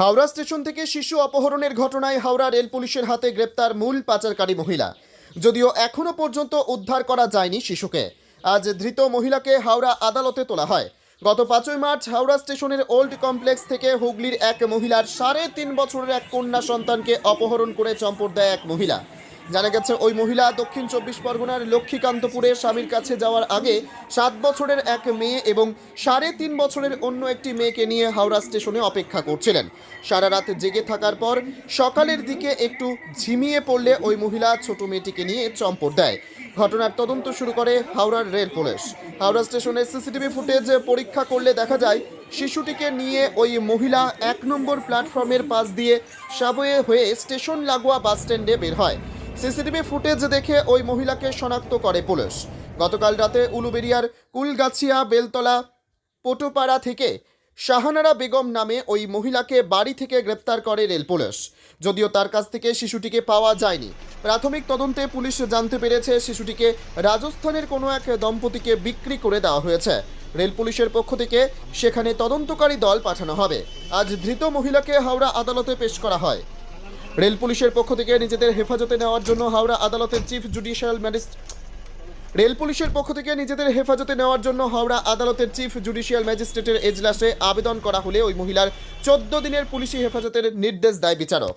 Howrah station থেকে শিশু অপহরণের ঘটনায় হাওড়া রেল পুলিশের হাতে গ্রেপ্তার মূল পাচারকারী মহিলা। যদিও এখনও পর্যন্ত উদ্ধার করা যায়নি শিশুকে। আজ ধৃত মহিলাকে হাওড়া আদালতে তোলা হয়। গত পাঁচই মার্চ হাওড়া স্টেশনের ওল্ড কমপ্লেক্স থেকে হুগলির এক মহিলার সাড়ে তিন বছরের এক কন্যা সন্তানকে অপহরণ করে চম্পট দেয় এক মহিলা। জানা গেছে, ওই মহিলা দক্ষিণ চব্বিশ পরগনার লক্ষ্মীকান্তপুরে স্বামীর কাছে যাওয়ার আগে সাত বছরের এক মেয়ে এবং সাড়ে তিন বছরের অন্য একটি মেয়েকে নিয়ে হাওড়া স্টেশনে অপেক্ষা করছিলেন। সারা রাত জেগে থাকার পর সকালের দিকে একটু ঝিমিয়ে পড়লে ওই মহিলা ছোট মেয়েটিকে নিয়ে চম্পট দেয়। ঘটনার তদন্ত শুরু করে হাওড়ার রেল পুলিশ। হাওড়া স্টেশনের সিসিটিভি ফুটেজ পরীক্ষা করলে দেখা যায়, শিশুটিকে নিয়ে ওই মহিলা এক নম্বর প্ল্যাটফর্মের পাশ দিয়ে সাবওয়ে হয়ে স্টেশন লাগোয়া বাস স্ট্যান্ডে বের হয়। সিসিটিভি ফুটেজ দেখে ওই মহিলাকে শনাক্ত করে পুলিশ। গতকাল রাতে উলুবেরিয়ার কুলগাছিয়া, বেলতলা, পোটোপাড়া থেকে শাহানারা বেগম নামে ওই মহিলাকে বাড়ি থেকে গ্রেপ্তার করে রেল পুলিশ। যদিও তার কাছ থেকে শিশুটিকে পাওয়া যায়নি। প্রাথমিক তদন্তে পুলিশ জানতে পেরেছে শিশুটিকে রাজস্থানের কোনো এক দম্পতিকে বিক্রি করে দেওয়া হয়েছে। রেল পুলিশের পক্ষ থেকে সেখানে তদন্তকারী দল পাঠানো হবে। আজ ধৃত মহিলাকে হাওড়া আদালতে পেশ করা হয়। রেল পুলিশের পক্ষ থেকে নিজেদের হেফাজতে নেওয়ার জন্য হাওড়া আদালতের চিফ জুডিশিয়াল ম্যাজিস্ট্রেট রেল পুলিশের পক্ষ থেকে নিজেদের হেফাজতে নেওয়ার জন্য হাওড়া আদালতের চিফ জুডিশিয়াল ম্যাজিস্ট্রেটের এজলাসে আবেদন করা হলে ওই মহিলার চোদ্দ দিনের পুলিশি হেফাজতের নির্দেশ দেয় বিচারক।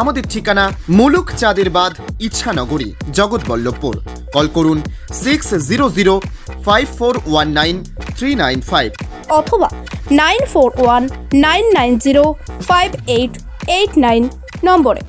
আমাদের ঠিকানা মুলুক চাঁদের বাঁধ ইচ্ছানগরী জগৎবল্লভপুর। কল করুন six zero zero five four one nine three nine five অথবা nine four one nine nine zero five eight eight nine নম্বরে।